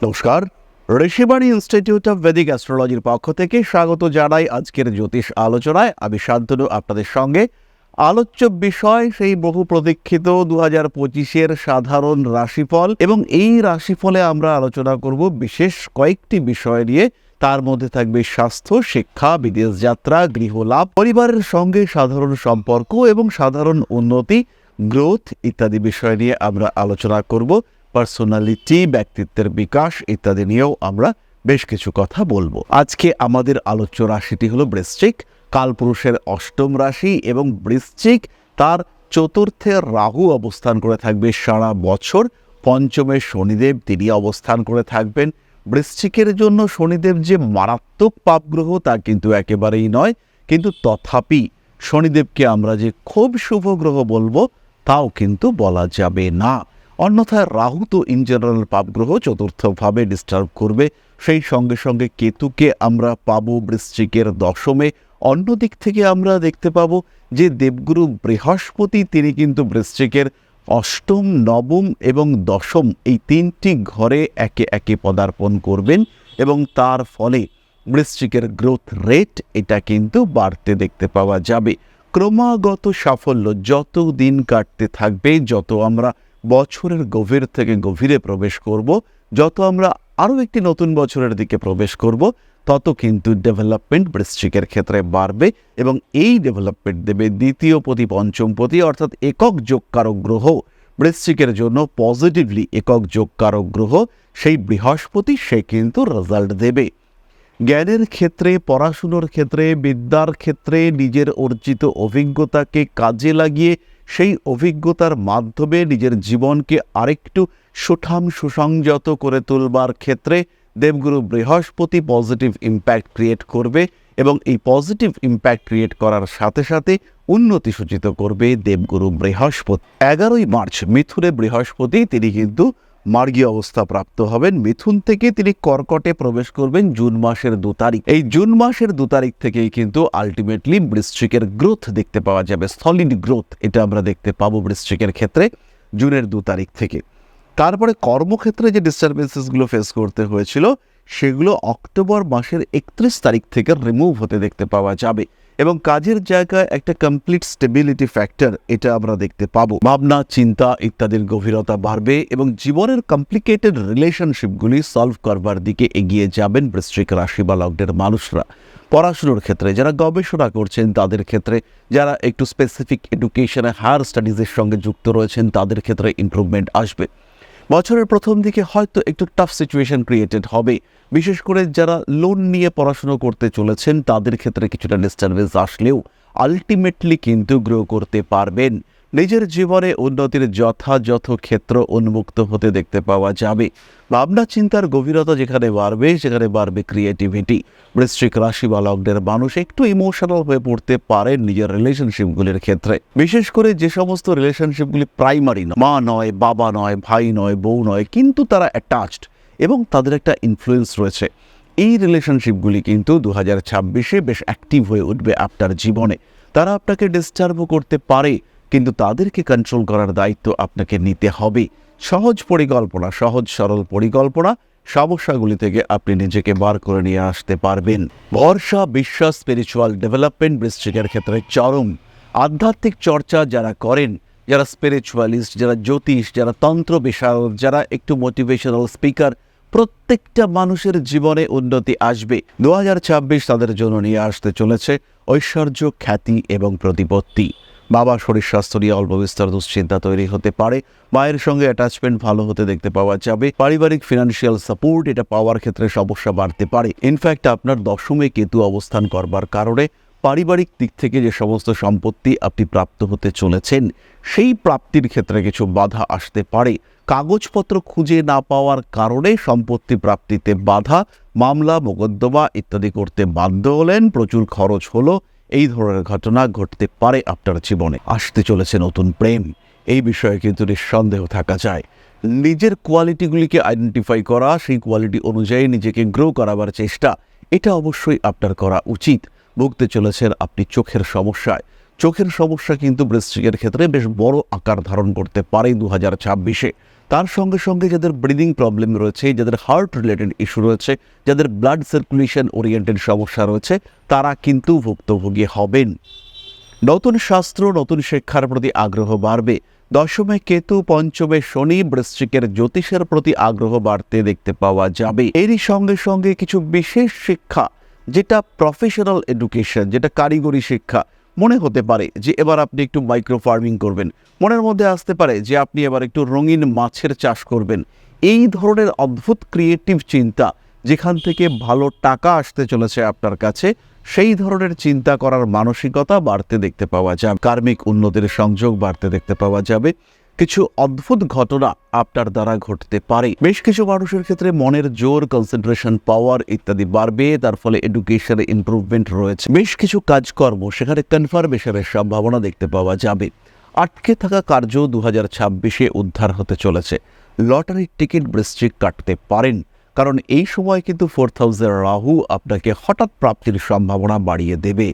নমস্কার। Rishibani institute of Vedic অ্যাস্ট্রোলজির পক্ষ থেকে স্বাগত জানাই আজকের জ্যোতিষ আলোচনায়। আমি শান্তনু, আপনাদের সঙ্গে। আলোচ্য বিষয়, সেই বহু প্রতীক্ষিত দু হাজার পঁচিশের সাধারণ রাশিফল এবং এই রাশিফলে আমরা আলোচনা করব বিশেষ কয়েকটি বিষয় নিয়ে। তার মধ্যে থাকবে স্বাস্থ্য, শিক্ষা, বিদেশ যাত্রা গৃহলাভ পরিবারের সঙ্গে সাধারণ সম্পর্ক এবং সাধারণ উন্নতি গ্রোথ ইত্যাদি বিষয় নিয়ে আমরা আলোচনা করব। পার্সোনালিটি ব্যক্তিত্বের বিকাশ ইত্যাদি নিয়েও আমরা বেশ কিছু কথা বলব। আজকে আমাদের আলোচ্য রাশিটি হলো বৃশ্চিক, কালপুরুষের অষ্টম রাশি এবং বৃশ্চিক তার চতুর্থে রাহু অবস্থান করে থাকবে সারা বছর। পঞ্চমে শনিদেব, তিনি অবস্থান করে থাকবেন। বৃশ্চিকের জন্য শনিদেব যে মারাত্মক পাপগ্রহ তা কিন্তু একেবারেই নয়, কিন্তু তথাপি শনিদেবকে আমরা যে খুব শুভ গ্রহ বলব, তাও কিন্তু বলা যাবে না। অন্যথায় রাহু তো ইন জেনারেল পাপগ্রহ, চতুর্থভাবে ডিস্টার্ব করবে। সেই সঙ্গে সঙ্গে কেতুকে আমরা পাবো বৃশ্চিকের দশমে। অন্য দিক থেকে আমরা দেখতে পাবো যে দেবগুরু বৃহস্পতি, তিনি কিন্তু বৃশ্চিকের অষ্টম, নবম এবং দশম এই তিনটি ঘরে একে একে পদার্পণ করবেন এবং তার ফলে বৃশ্চিকের গ্রোথ রেট এটা কিন্তু বাড়তে দেখতে পাওয়া যাবে। ক্রমাগত সাফল্য যত দিন কাটতে থাকবে, যত আমরা বছরের গভীর থেকে গভীরে প্রবেশ করব। যত আমরা আরও একটি নতুন বছরের দিকে প্রবেশ করব, তত কিন্তু ডেভেলপমেন্ট বৃশ্চিকের ক্ষেত্রে বাড়বে এবং এই ডেভেলপমেন্ট দেবে দ্বিতীয় পতি পঞ্চম পতি অর্থাৎ একক যোগকারক গ্রহ। বৃশ্চিকের জন্য পজিটিভলি একক যোগকারক গ্রহ, সেই বৃহস্পতি, সে কিন্তু রেজাল্ট দেবে। জ্ঞানের ক্ষেত্রে, পড়াশুনোর ক্ষেত্রে, বিদ্যার ক্ষেত্রে, নিজের অর্জিত অভিজ্ঞতাকে কাজে লাগিয়ে সেই অভিজ্ঞতার মাধ্যমে নিজের জীবনকে আরেকটু সুঠাম সুসংযত করে তুলবার ক্ষেত্রে দেবগুরু বৃহস্পতি পজিটিভ ইম্প্যাক্ট ক্রিয়েট করবে এবং এই পজিটিভ ইম্প্যাক্ট ক্রিয়েট করার সাথে সাথে উন্নতি সূচিত করবে দেবগুরু বৃহস্পতি। এগারোই মার্চ মিথুনে বৃহস্পতি, তিনি কিন্তু মার্গীয় অবস্থা প্রাপ্ত হবেন। মিথুন থেকে তিনি কর্কটে প্রবেশ করবেন জুন মাসের দু তারিখ। এই জুন মাসের দু তারিখ থেকেই কিন্তু আলটিমেটলি বৃশ্চিকের গ্রোথ দেখতে পাওয়া যাবে সলিড গ্রোথ এটা আমরা দেখতে পাবো বৃশ্চিকের ক্ষেত্রে জুনের দু তারিখ থেকে। তারপরে কর্মক্ষেত্রে যে ডিস্টারবেন্সেসগুলো ফেস করতে হয়েছিল, সেগুলো অক্টোবর মাসের একত্রিশ তারিখ থেকে রিমুভ হতে দেখতে পাওয়া যাবে। এবং কাজের জায়গায় একটা কমপ্লিট স্টেবিলিটি ফ্যাক্টর এটা আমরা দেখতে পাবো। ভাবনা, চিন্তা ইত্যাদির গভীরতা বাড়বে এবং জীবনের কমপ্লিকেটেড রিলেশনশিপগুলি সলভ করবার দিকে এগিয়ে যাবেন বৃশ্চিক রাশি বা লগ্নের মানুষরা। পড়াশুনোর ক্ষেত্রে যারা গবেষণা করছেন, তাদের ক্ষেত্রে যারা একটু স্পেসিফিক এডুকেশনে হায়ার স্টাডিজের সঙ্গে যুক্ত রয়েছেন, তাদের ক্ষেত্রে ইমপ্রুভমেন্ট আসবে। বছরের প্রথম দিকে হয়তো একটু টাফ সিচুয়েশন ক্রিয়েটেড হবে। বিশেষ করে যারা লোন নিয়ে পড়াশুনো করতে চলেছেন, তাদের ক্ষেত্রে কিছুটা ডিস্টারবেন্স আসলেও আলটিমেটলি কিন্তু গ্রো করতে পারবেন। নিজের জীবনে উন্নতির যথাযথ ক্ষেত্র উন্মুক্ত হতে দেখতে পাওয়া যাবে। ভাবনা চিন্তার গভীরতা যেখানে বাড়বে, সেখানে বাড়বে ক্রিয়েটিভিটি বৃশ্চিক রাশি বা লগ্নের মানুষ একটু ইমোশনাল হয়ে পড়তে পারেন নিজের রিলেশনশিপগুলির ক্ষেত্রে। বিশেষ করে যে সমস্ত রিলেশনশিপগুলি প্রাইমারি মা নয়, বাবা নয়, ভাই নয়, বউ নয়, কিন্তু তারা অ্যাটাচড এবং তাদের একটা ইনফ্লুয়েন্স রয়েছে। এই রিলেশনশিপগুলি কিন্তু দু হাজার ছাব্বিশে বেশ অ্যাক্টিভ হয়ে উঠবে আপনার জীবনে। তারা আপনাকে ডিস্টার্বও করতে পারে, কিন্তু তাদেরকে কন্ট্রোল করার দায়িত্ব আপনাকে নিতে হবে। সহজ পরিকল্পনা, সহজ সরল পরিকল্পনা, সমস্যাগুলি থেকে আপনি নিজেকে বার করে নিয়ে আসতে পারবেন। ভরসা, বিশ্বাস স্পিরিচুয়াল ডেভেলপমেন্ট বৃশ্চিকের ক্ষেত্রে চরম। আধ্যাত্মিক চর্চা যারা করেন যারা স্পিরিচুয়ালিস্ট যারা জ্যোতিষ, যারা তন্ত্র বিষয়ক, যারা একটু মোটিভেশনাল স্পিকার প্রত্যেকটা মানুষের জীবনে উন্নতি আসবে। দুহাজার ছাব্বিশ তাদের জন্য নিয়ে আসতে চলেছে ঐশ্বর্য, খ্যাতি এবং প্রতিপত্তি। বাবা শরীর স্বাস্থ্য নিয়ে অল্প বিস্তর দুশ্চিন্তা তৈরি হতে পারে। মায়ের সঙ্গে অ্যাটাচমেন্ট ভালো হতে দেখতে পাওয়া যাবে। পারিবারিক ফিনান্সিয়াল সাপোর্ট এটা পাওয়ার ক্ষেত্রে সমস্যা বাড়তে পারে। ইনফ্যাক্ট আপনার দশমে কেতু অবস্থান করবার কারণে পারিবারিক দিক থেকে যে সমস্ত সম্পত্তি আপনি প্রাপ্ত হতে চলেছেন, সেই প্রাপ্তির ক্ষেত্রে কিছু বাধা আসতে পারে। কাগজপত্র খুঁজে না পাওয়ার কারণে সম্পত্তি প্রাপ্তিতে বাধা, মামলা, মোকদ্দমা ইত্যাদি করতে বাধ্য হলেন, প্রচুর খরচ হলো, এই ধরনের ঘটনা ঘটতে পারে আপনার জীবনে। আসতে চলেছে নতুন প্রেম, এই বিষয়ে কিন্তু নিঃসন্দেহ থাকা যায়। নিজের কোয়ালিটিগুলিকে আইডেন্টিফাই করা, সেই কোয়ালিটি অনুযায়ী নিজেকে গ্রো করাবার চেষ্টা, এটা অবশ্যই আপনার করা উচিত। ভুগতে চলেছেন আপনি চোখের সমস্যায়। চোখের সমস্যা কিন্তু বৃশ্চিকের ক্ষেত্রে বেশ বড় আকার ধারণ করতে পারে দু হাজার ছাব্বিশে। তার সঙ্গে সঙ্গে যাদের ব্রিদিং প্রবলেম রয়েছে, যাদের হার্ট রিলেটেড ইস্যু রয়েছে, যাদের ব্লাড সার্কুলেশন ওরিয়েন্টেড সমস্যা রয়েছে, তারা কিন্তু ভুক্তভোগী হবেন। নতুন শাস্ত্র, নতুন শিক্ষার প্রতি আগ্রহ বাড়বে। দশমে কেতু, পঞ্চমে শনি বৃশ্চিকের জ্যোতিষের প্রতি আগ্রহ বাড়তে দেখতে পাওয়া যাবে। এরই সঙ্গে সঙ্গে কিছু বিশেষ শিক্ষা যেটা প্রফেশনাল এডুকেশন যেটা কারিগরি শিক্ষা, মনে হতে পারে যে এবার আপনি একটু মাইক্রো ফার্মিং করবেন। মনের মধ্যে আসতে পারে যে আপনি এবার একটু রঙিন মাছের চাষ করবেন। এই ধরনের অদ্ভুত ক্রিয়েটিভ চিন্তা যেখান থেকে ভালো টাকা আসতে চলেছে আপনার কাছে, সেই ধরনের চিন্তা করার মানসিকতা বাড়তে দেখতে পাওয়া যাবে। কার্মিক উন্নতির সংযোগ বাড়তে দেখতে পাওয়া যাবে। কিছু অদ্ভুত ঘটনা আপনার দ্বারা ঘটতে পারে। বেশ কিছু মানুষের ক্ষেত্রে মনের জোর কনসেন্ট্রেশন পাওয়ার ইত্যাদি বাড়বে, তার ফলে এডুকেশনে ইমপ্রুভমেন্ট রয়েছে। বেশ কিছু কাজকর্ম সেখানে কনফার্মেশনের সম্ভাবনা দেখতে পাওয়া যাবে। আটকে থাকা কার্য দু হাজার ছাব্বিশে উদ্ধার হতে চলেছে। লটারির টিকিট বৃশ্চিক কাটতে পারেন। কারণ এই সময় কিন্তু ফোর হাউসের রাহু আপনাকে হঠাৎ প্রাপ্তির সম্ভাবনা বাড়িয়ে দেবে।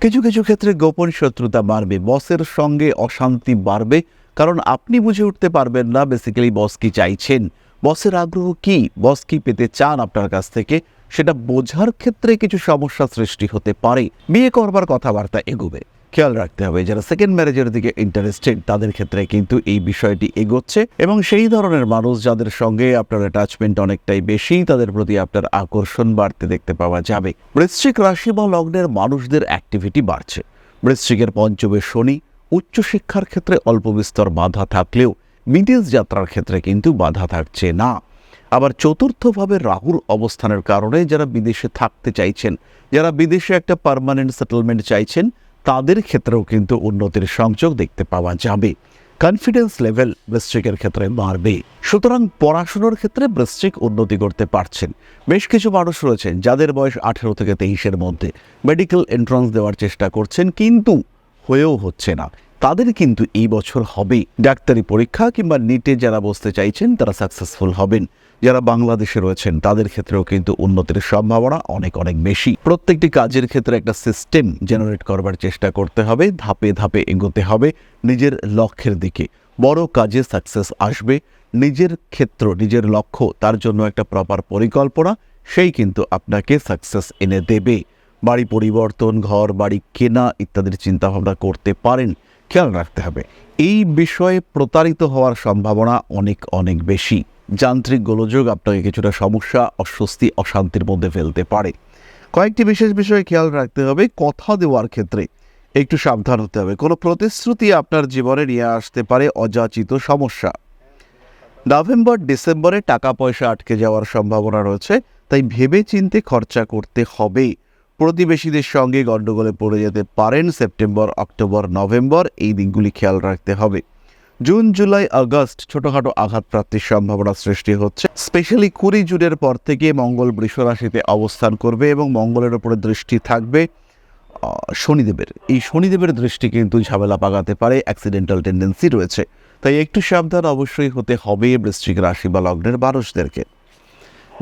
কিছু কিছু ক্ষেত্রে গোপন শত্রুতা বাড়বে। বসের সঙ্গে অশান্তি বাড়বে। কারণ আপনি বুঝে উঠতে পারবেন না বেসিক্যালি বস কি চাইছেন। বসের আগ্রহ কি? বস কি পেতে চান আপনার কাছ থেকে? সেটা বোঝার ক্ষেত্রে কিছু সমস্যা সৃষ্টি হতে পারে। বিয়ে করবার কথাবার্তা এগোবে। খেয়াল রাখতে হবে যারা সেকেন্ড ম্যারেজের দিকে ইন্টারেস্টেড তাদের ক্ষেত্রে কিন্তু এই বিষয়টি এগোচ্ছে এবং সেই ধরনের মানুষ যাদের সঙ্গে আপনার অ্যাটাচমেন্ট অনেকটাই বেশি, তাদের প্রতি আপনার আকর্ষণ বাড়তে দেখতে পাওয়া যাবে। বৃশ্চিক রাশি বা লগ্নের মানুষদের অ্যাক্টিভিটি বাড়ছে। বৃশ্চিকের পঞ্চমে শনি উচ্চশিক্ষার ক্ষেত্রে অল্প বিস্তর বাধা থাকলেও বিদেশ যাত্রার ক্ষেত্রে কিন্তু বাধা থাকছে না। আবার চতুর্থভাবে রাহুর অবস্থানের কারণে যারা বিদেশে থাকতে চাইছেন, যারা বিদেশে একটা পার্মানেন্ট সেটেলমেন্ট চাইছেন, তাদের ক্ষেত্রেও কিন্তু উন্নতির সংযোগ দেখতে পাওয়া যাবে। কনফিডেন্স লেভেল বৃশ্চিকের ক্ষেত্রে বাড়বে। সুতরাং পড়াশুনোর ক্ষেত্রে বৃশ্চিক উন্নতি করতে পারছেন। বেশ কিছু মানুষ রয়েছেন যাদের বয়স আঠেরো থেকে তেইশের মধ্যে। মেডিকেল এন্ট্রান্স দেওয়ার চেষ্টা করছেন, কিন্তু হয়েও হচ্ছে না। তাদের কিন্তু এই বছর হবে ডাক্তারি পরীক্ষা কিংবা নিটে যারা বসতে চাইছেন, তারা সাকসেসফুল হবেন। যারা বাংলাদেশে রয়েছেন, তাদের ক্ষেত্রেও কিন্তু উন্নতির সম্ভাবনা অনেক অনেক বেশি। প্রত্যেকটি কাজের ক্ষেত্রে একটা সিস্টেম জেনারেট করবার চেষ্টা করতে হবে, ধাপে ধাপে এগোতে হবে নিজের লক্ষ্যের দিকে। বড় কাজে সাকসেস আসবে, নিজের ক্ষেত্র, নিজের লক্ষ্য, তার জন্য একটা প্রপার পরিকল্পনা, সেই কিন্তু আপনাকে সাকসেস এনে দেবে। বাড়ি পরিবর্তন, ঘর, বাড়ি কেনা ইত্যাদির চিন্তাভাবনা করতে পারেন, খেয়াল রাখতে হবে। এই বিষয়ে প্রতারিত হওয়ার সম্ভাবনা অনেক অনেক বেশি। যান্ত্রিক গোলযোগ আপনাকে কিছুটা সমস্যা, অস্বস্তি, অশান্তির মধ্যে ফেলতে পারে। কয়েকটি বিশেষ বিষয়ে খেয়াল রাখতে হবে, কথা দেওয়ার ক্ষেত্রে একটু সাবধান হতে হবে। কোনো প্রতিশ্রুতি আপনার জীবনে নিয়ে আসতে পারে অযাচিত সমস্যা। নভেম্বর, ডিসেম্বরে টাকা পয়সা আটকে যাওয়ার সম্ভাবনা রয়েছে, তাই ভেবে চিন্তে খরচা করতে হবে। প্রতিবেশীদের সঙ্গে গণ্ডগোলে পড়ে যেতে পারেন সেপ্টেম্বর, অক্টোবর, নভেম্বর, এই দিকগুলি খেয়াল রাখতে হবে। জুন, জুলাই, আগস্ট ছোটখাটো আঘাতপ্রাপ্তির সম্ভাবনা সৃষ্টি হচ্ছে। স্পেশালি কুড়ি জুনের পর থেকে মঙ্গল বৃষ রাশিতে অবস্থান করবে এবং মঙ্গলের উপরে দৃষ্টি থাকবে শনিদেবের। এই শনিদেবের দৃষ্টি কিন্তু ঝামেলা পাকাতে পারে অ্যাক্সিডেন্টাল টেন্ডেন্সি রয়েছে। তাই একটু সাবধান অবশ্যই হতে হবে বৃশ্চিক রাশি বা লগ্নের মানুষদেরকে।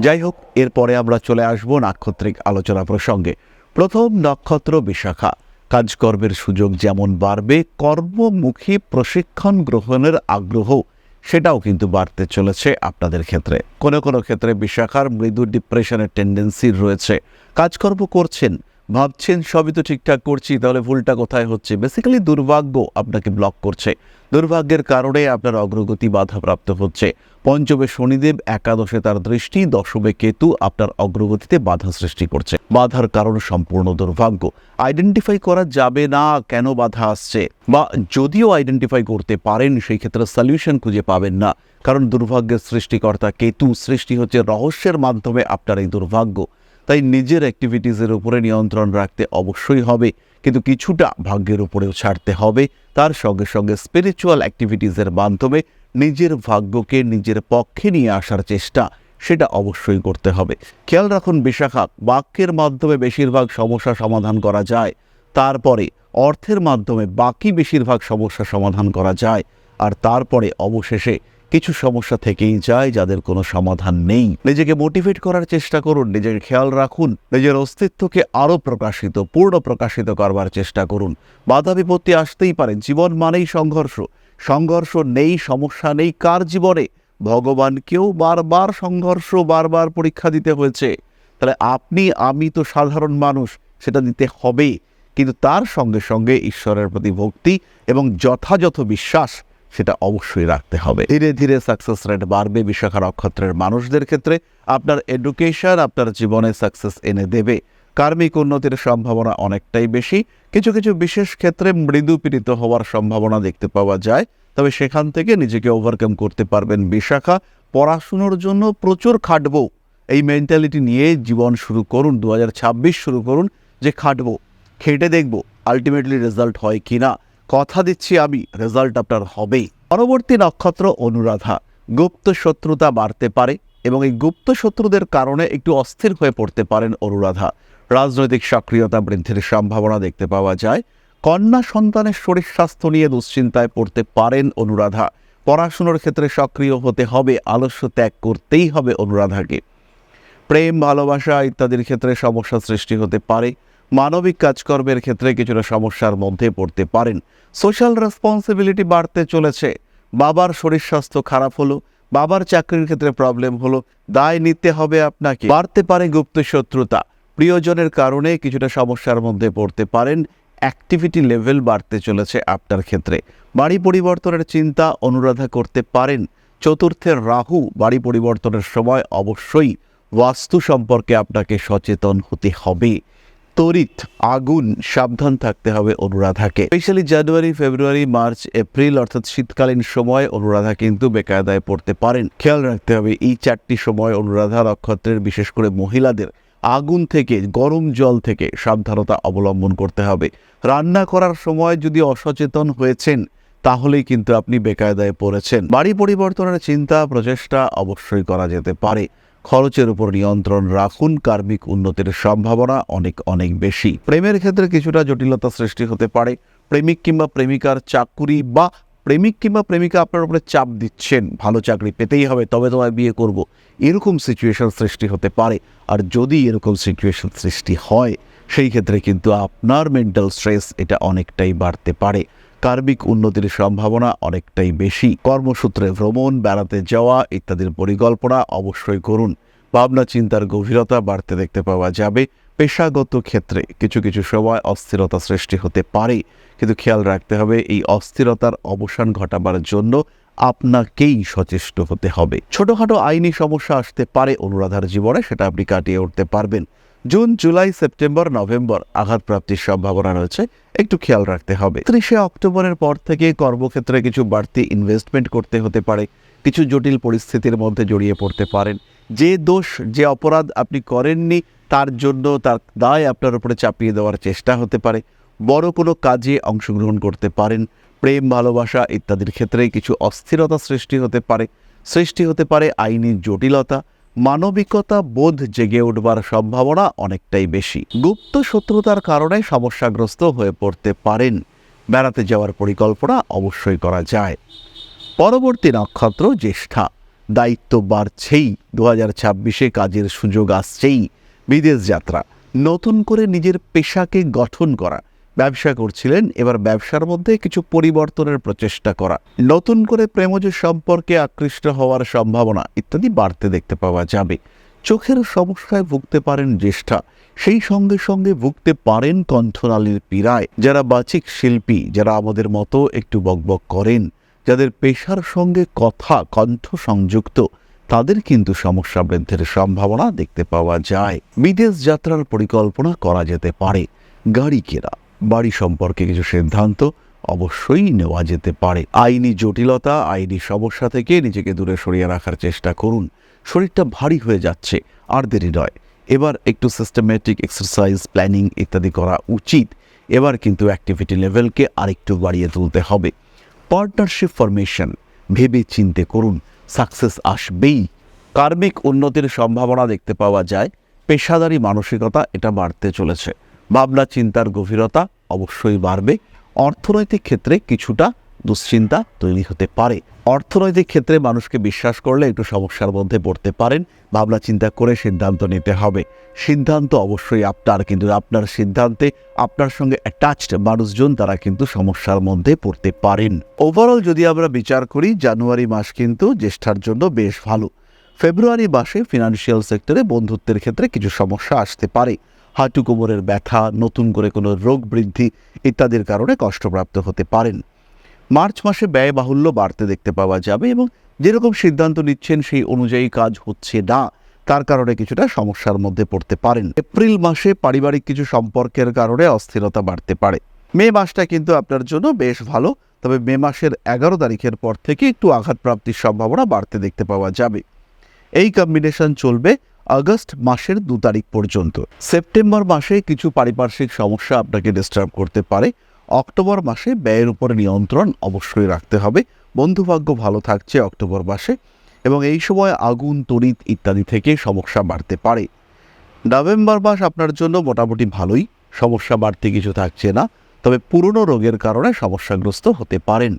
যাই হোক এরপরে আমরা চলে আসব নাক্ষত্রিক আলোচনা প্রসঙ্গে। প্রথম নক্ষত্র বিশাখা। কাজকর্মের সুযোগ যেমন বাড়বে, কর্মমুখী প্রশিক্ষণ গ্রহণের আগ্রহ সেটাও কিন্তু বাড়তে চলেছে আপনাদের ক্ষেত্রে। কোনো কোনো ক্ষেত্রে বিশাখার মৃদু ডিপ্রেশনের টেন্ডেন্সি রয়েছে। কাজকর্ম করছেন, ভাবছেন, সবই তো ঠিকঠাক করছি, তাহলে ভুলটা কোথায় হচ্ছে? বেসিক্যালি দুর্ভাগ্য আপনাকে ব্লক করছে। দুর্ভাগ্যের কারণে আপনার অগ্রগতি বাধাপ্রাপ্ত হচ্ছে। পঞ্চমে শনিদেব, একাদশে তার দৃষ্টি, দশমে কেতু আপনার অগ্রগতিতে বাধা সৃষ্টি করছে। বাধার কারণ সম্পূর্ণ দুর্ভাগ্য। আইডেন্টিফাই করা যাবে না কেন বাধা আসছে, বা যদিও আইডেন্টিফাই করতে পারেন, সেই ক্ষেত্রে সলিউশন খুঁজে পাবেন না। কারণ দুর্ভাগ্যের সৃষ্টিকর্তা কেতু, সৃষ্টি হচ্ছে রহস্যের মাধ্যমে আপনার এই দুর্ভাগ্য। তাই নিজের অ্যাক্টিভিটিসের উপরে নিয়ন্ত্রণ রাখতে অবশ্যই হবে। কিন্তু কিছুটা ভাগ্যের উপরেও ছাড়তে হবে। তার সঙ্গে সঙ্গে স্পিরিচুয়াল অ্যাক্টিভিটিসের মাধ্যমে নিজের ভাগ্যকে নিজের পক্ষে নিয়ে আসার চেষ্টা, সেটা অবশ্যই করতে হবে। খেয়াল রাখুন বিশাখা, বাক্যের মাধ্যমে বেশিরভাগ সমস্যা সমাধান করা যায়। তারপরে অর্থের মাধ্যমে বাকি বেশিরভাগ সমস্যা সমাধান করা যায়। আর তারপরে অবশেষে কিছু সমস্যা থেকেই যায় যাদের কোনো সমাধান নেই। নিজেকে মোটিভেট করার চেষ্টা করুন নিজেকে খেয়াল রাখুন, নিজের অস্তিত্বকে আরও প্রকাশিত, পূর্ণ প্রকাশিত করবার চেষ্টা করুন। বাধা বিপত্তি আসতেই পারে, জীবন মানেই সংঘর্ষ। সংঘর্ষ নেই, সমস্যা নেই, কার জীবনে? ভগবানকেও বারবার সংঘর্ষ, বারবার পরীক্ষা দিতে হয়েছে। তাহলে আপনি, আমি তো সাধারণ মানুষ, সেটা দিতে হবেই কিন্তু তার সঙ্গে সঙ্গে ঈশ্বরের প্রতি ভক্তি এবং যথাযথ বিশ্বাস সেটা অবশ্যই রাখতে হবে। ধীরে ধীরে সাকসেস রেট বাড়বে বিশাখা নক্ষত্রের মানুষদের ক্ষেত্রে। আপনার এডুকেশন আপনার জীবনে সাকসেস এনে দেবে। কার্মিক উন্নতির সম্ভাবনা অনেকটাই বেশি। কিছু কিছু বিশেষ ক্ষেত্রে মৃদু পীড়িত হওয়ার সম্ভাবনা দেখতে পাওয়া যায়। তবে সেখান থেকে নিজেকে ওভারকাম করতে পারবেন বিশাখা। পড়াশুনোর জন্য প্রচুর খাটব। এই মেন্টালিটি নিয়ে জীবন শুরু করুন দু হাজার ছাব্বিশ শুরু করুন, যে খাটব, খেটে দেখব আলটিমেটলি রেজাল্ট হয় কি না কথা দিচ্ছি আমি রেজাল্ট আপনার হবেই। পরবর্তী নক্ষত্র অনুরাধা। গুপ্ত শত্রুতা বাড়তে পারে এবং এই গুপ্ত শত্রুদের কারণে একটু অস্থির হয়ে পড়তে পারেন অনুরাধা। রাজনৈতিক সক্রিয়তা বৃদ্ধির সম্ভাবনা দেখতে পাওয়া যায়। কন্যা সন্তানের শরীর স্বাস্থ্য নিয়ে দুশ্চিন্তায় পড়তে পারেন অনুরাধা। পড়াশুনোর ক্ষেত্রে সক্রিয় হতে হবে, আলস্য ত্যাগ করতেই হবে অনুরাধাকে। প্রেম, ভালোবাসা ইত্যাদির ক্ষেত্রে সমস্যা সৃষ্টি হতে পারে। মানবিক কাজকর্মের ক্ষেত্রে কিছুটা সমস্যার মধ্যে পড়তে পারেন। সোশ্যাল রেসপন্সিবিলিটি বাড়তে চলেছে। বাবার শরীর স্বাস্থ্য খারাপ হলো, বাবার চাকরির ক্ষেত্রে প্রবলেম হলো, দায় নিতে হবে আপনাকে। বাড়তে পারে গুপ্ত শত্রুতা। প্রিয়জনের কারণে কিছুটা সমস্যার মধ্যে পড়তে পারেন। অ্যাক্টিভিটি লেভেল বাড়তে চলেছে আপনার ক্ষেত্রে। বাড়ি পরিবর্তনের চিন্তা অনুরাধা করতে পারেন। চতুর্থের রাহু, বাড়ি পরিবর্তনের সময় অবশ্যই বাস্তু সম্পর্কে আপনাকে সচেতন হতে হবে। তড়িৎ আগুন, সাবধান থাকতে হবে অনুরাধাকে। Specially January February March April অর্থাৎ শীতকালীন সময় অনুরাধা কিন্তু বেকায়দায় পড়তে পারেন। খেয়াল রাখতে হবে, এই চারটি সময় অনুরাধা নক্ষত্রের, বিশেষ করে মহিলাদের, আগুন থেকে, গরম জল থেকে সাবধানতা অবলম্বন করতে হবে। রান্না করার সময় যদি অসচেতন হয়েছেন, তাহলেই কিন্তু আপনি বেকায়দায় পড়েছেন। বাড়ি পরিবর্তনের চিন্তা, প্রচেষ্টা অবশ্যই করা যেতে পারে। খরচের উপর নিয়ন্ত্রণ রাখুন, কার্মিক উন্নতির সম্ভাবনা অনেক অনেক বেশি। প্রেমের ক্ষেত্রে কিছুটা জটিলতা সৃষ্টি হতে পারে। প্রেমিক কিংবা প্রেমিকার চাকুরি বা প্রেমিক কিংবা প্রেমিকা আপনার উপরে চাপ দিচ্ছেন। ভালো চাকরি পেতেই হবে, তবে তোমায় বিয়ে করব। এরকম সিচুয়েশন সৃষ্টি হতে পারে। আর যদি এরকম সিচুয়েশন সৃষ্টি হয়, সেই ক্ষেত্রে কিন্তু আপনার মেন্টাল স্ট্রেস এটা অনেকটাই বাড়তে পারে। কার্মিক উন্নতির সম্ভাবনা অনেকটাই বেশি। কর্মসূত্রে ভ্রমণ, বেড়াতে যাওয়া ইত্যাদির পরিকল্পনা অবশ্যই করুন। ভাবনা, চিন্তার গভীরতা বাড়তে দেখতে পাওয়া যাবে। পেশাগত ক্ষেত্রে কিছু কিছু সময় অস্থিরতা সৃষ্টি হতে পারে। কিন্তু খেয়াল রাখতে হবে, এই অস্থিরতার অবসান ঘটাবার জন্য আপনাকেই সচেষ্ট হতে হবে। ছোটখাটো আইনি সমস্যা আসতে পারে অনুরাধার জীবনে, সেটা আপনি কাটিয়ে উঠতে পারবেন। জুন, জুলাই, সেপ্টেম্বর, নভেম্বর আঘাতপ্রাপ্তির সম্ভাবনা রয়েছে। একটু খেয়াল রাখতে হবে। ত্রিশে অক্টোবরের পর থেকে কর্মক্ষেত্রে কিছু বাড়তি ইনভেস্টমেন্ট করতে হতে পারে। কিছু জটিল পরিস্থিতির মধ্যে জড়িয়ে পড়তে পারেন। যে দোষ, যে অপরাধ আপনি করেননি, তার জন্য তার দায় আপনার উপরে চাপিয়ে দেওয়ার চেষ্টা হতে পারে। বড় কোনো কাজে অংশগ্রহণ করতে পারেন। প্রেম, ভালোবাসা ইত্যাদির ক্ষেত্রে কিছু অস্থিরতা সৃষ্টি হতে পারে। সৃষ্টি হতে পারে আইনি জটিলতা। মানবিকতা বোধ জেগে উঠবার সম্ভাবনা অনেকটাই বেশি। গুপ্ত শত্রুতার কারণে সমস্যাগ্রস্ত হয়ে পড়তে পারেন। বেড়াতে যাওয়ার পরিকল্পনা অবশ্যই করা যায়। পরবর্তী নক্ষত্র জ্যেষ্ঠা। দায়িত্ব বাড়ছেই। দু হাজার ছাব্বিশে কাজের সুযোগ আসছেই। বিদেশ যাত্রা। নতুন করে নিজের পেশাকে গঠন করা। ব্যবসা করছিলেন, এবার ব্যবসার মধ্যে কিছু পরিবর্তনের প্রচেষ্টা করা। নতুন করে প্রেমজ সম্পর্কে আকৃষ্ট হওয়ার সম্ভাবনা ইত্যাদি বাড়তে দেখতে পাওয়া যাবে। চোখের সমস্যায় ভুগতে পারেন জ্যেষ্ঠা, সেই সঙ্গে সঙ্গে ভুগতে পারেন কণ্ঠনালীর পীড়ায়। যারা বাচিক শিল্পী, যারা আমাদের মতো একটু বকবক করেন, যাদের পেশার সঙ্গে কথা, কণ্ঠ সংযুক্ত, তাদের কিন্তু সমস্যা বৃদ্ধির সম্ভাবনা দেখতে পাওয়া যায়। বিদেশ যাত্রার পরিকল্পনা করা যেতে পারে। গাড়ি কেনা বাড়ি সম্পর্কে কিছু সিদ্ধান্ত অবশ্যই নেওয়া যেতে পারে। আইনি জটিলতা, আইনি সমস্যা থেকে নিজেকে দূরে সরিয়ে রাখার চেষ্টা করুন। শরীরটা ভারী হয়ে যাচ্ছে, আর দেরি নয়। এবার একটু সিস্টেমেটিক এক্সারসাইজ প্ল্যানিং ইত্যাদি করা উচিত। এবার কিন্তু অ্যাক্টিভিটি লেভেলকে আরেকটু বাড়িয়ে তুলতে হবে। পার্টনারশিপ ফরমেশন ভেবে চিনতে করুন। সাকসেস আসবেই। কার্মিক উন্নতির সম্ভাবনা দেখতে পাওয়া যায়। পেশাদারি মানসিকতা এটা বাড়তে চলেছে। ভাবনা চিন্তার গভীরতা অবশ্যই বাড়বে। অর্থনৈতিক ক্ষেত্রে কিছুটা দুশ্চিন্তা তৈরি হতে পারে। অর্থনৈতিক ক্ষেত্রে মানুষকে বিশ্বাস করলে একটু সমস্যার মধ্যে পড়তে পারেন। ভাবনা চিন্তা করে সিদ্ধান্ত নিতে হবে। সিদ্ধান্ত অবশ্যই আপনার, কিন্তু আপনার সিদ্ধান্তে আপনার সঙ্গে অ্যাটাচড মানুষজন তারা কিন্তু সমস্যার মধ্যে পড়তে পারেন। ওভারঅল যদি আমরা বিচার করি, জানুয়ারি মাস কিন্তু জ্যেষ্ঠার জন্য বেশ ভালো। ফেব্রুয়ারি মাসে ফিনান্সিয়াল সেক্টরে বন্ধুত্বের ক্ষেত্রে কিছু সমস্যা আসতে পারে। হাঁটু কোমরের ব্যথা, নতুন করে কোনো রোগ বৃদ্ধি ইত্যাদির কারণে কষ্টপ্রাপ্ত হতে পারেন। মার্চ মাসে ব্যয় বাহুল্য বাড়তে দেখতে পাওয়া যাবে এবং যেরকম সিদ্ধান্ত নিচ্ছেন সেই অনুযায়ী কাজ হচ্ছে না, তার কারণে কিছুটা সমস্যার মধ্যে পড়তে পারেন। এপ্রিল মাসে পারিবারিক কিছু সম্পর্কের কারণে অস্থিরতা বাড়তে পারে। মে মাসটা কিন্তু আপনার জন্য বেশ ভালো, তবে মে মাসের এগারো তারিখের পর থেকে একটু আঘাতপ্রাপ্তির সম্ভাবনা বাড়তে দেখতে পাওয়া যাবে। এই কম্বিনেশন চলবে আগস্ট মাসের দু তারিখ পর্যন্ত। সেপ্টেম্বর মাসে কিছু পারিপার্শ্বিক সমস্যা আপনাকে ডিস্টার্ব করতে পারে। অক্টোবর মাসে ব্যয়ের উপর নিয়ন্ত্রণ অবশ্যই রাখতে হবে। বন্ধুভাগ্য ভালো থাকছে অক্টোবর মাসে এবং এই সময় আগুন, তড়িৎ ইত্যাদি থেকে সমস্যা বাড়তে পারে। নভেম্বর মাস আপনার জন্য মোটামুটি ভালোই। সমস্যা বাড়তে কিছু থাকছে না, তবে পুরনো রোগের কারণে সমস্যাগ্রস্ত হতে পারেন।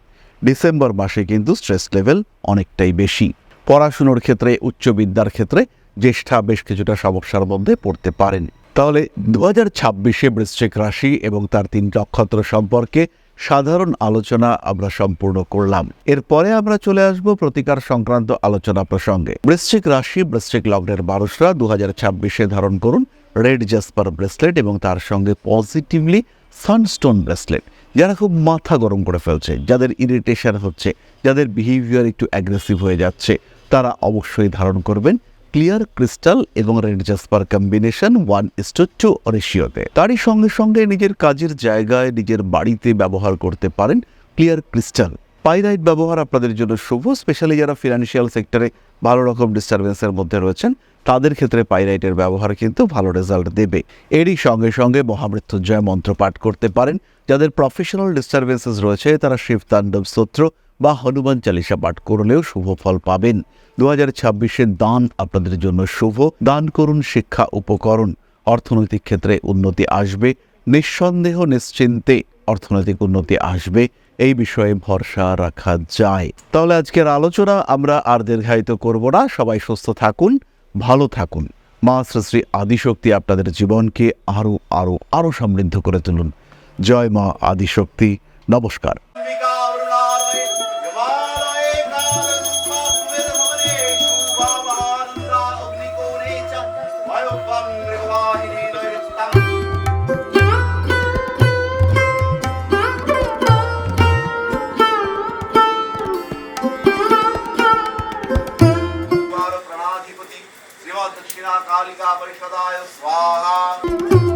ডিসেম্বর মাসে কিন্তু স্ট্রেস লেভেল অনেকটাই বেশি। পড়াশুনোর ক্ষেত্রে, উচ্চ বিদ্যার ক্ষেত্রে জ্যেষ্ঠা বেশ কিছুটা সমস্যার মধ্যে পড়তে পারেন। তাহলে দু হাজার ছাব্বিশে বৃশ্চিক রাশি এবং তার তিন নক্ষত্র সম্পর্কে সাধারণ আলোচনা আমরা সম্পূর্ণ করলাম। এরপরে আমরা চলে আসব প্রতিকার সংক্রান্ত আলোচনা প্রসঙ্গে। বৃশ্চিক রাশি, বৃশ্চিক লগ্নের মানুষরা দু হাজার ছাব্বিশে ধারণ করুন রেড জাসপার ব্রেসলেট এবং তার সঙ্গে পজিটিভলি সানস্টোন ব্রেসলেট, যারা খুব মাথা গরম করে ফেলছে, যাদের ইরিটেশন হচ্ছে, যাদের বিহেভিয়ার একটু অ্যাগ্রেসিভ হয়ে যাচ্ছে, তারা অবশ্যই ধারণ করবেন ক্লিয়ার ক্রিস্টাল এবং red jasper combination one is to two রেশিওতে তারই সঙ্গে সঙ্গে নিজের কাজের জায়গায় নিজের বাড়িতে ব্যবহার করতে পারেন ক্লিয়ার ক্রিস্টাল পাইরাইট ব্যবহার আপনাদের জন্য শুভ স্পেশালি যারা ফিনান্সিয়াল সেক্টরে ভালো রকম ডিস্টারবেন্সের মধ্যে রয়েছেন, তাদের ক্ষেত্রে পাইরাইটের ব্যবহার কিন্তু ভালো রেজাল্ট দেবে। এরই সঙ্গে সঙ্গে মহামৃত্যুঞ্জয় মন্ত্র পাঠ করতে পারেন। যাদের প্রফেশনাল ডিস্টারবেন্সেস রয়েছে, তারা শিব তাণ্ডব স্তোত্র বা হনুমান চালিসা পাঠ করলেও শুভ ফল পাবেন। দু হাজার ছাব্বিশের দান আপনাদের জন্য শুভ। দান করুন শিক্ষা উপকরণ। অর্থনৈতিক ক্ষেত্রে উন্নতি আসবে। নিঃসন্দেহ নিশ্চিন্তে অর্থনৈতিক উন্নতি আসবে। এই বিষয়ে ভরসা রাখা যায়। তাহলে আজকের আলোচনা আমরা আর দীর্ঘায়িত করব না। সবাই সুস্থ থাকুন, ভালো থাকুন। মা শ্রী শ্রী আদিশক্তি আপনাদের জীবনকে আরও আরও আরও সমৃদ্ধ করে তুলুন। জয় মা আদিশক্তি। নমস্কার। स्वाहा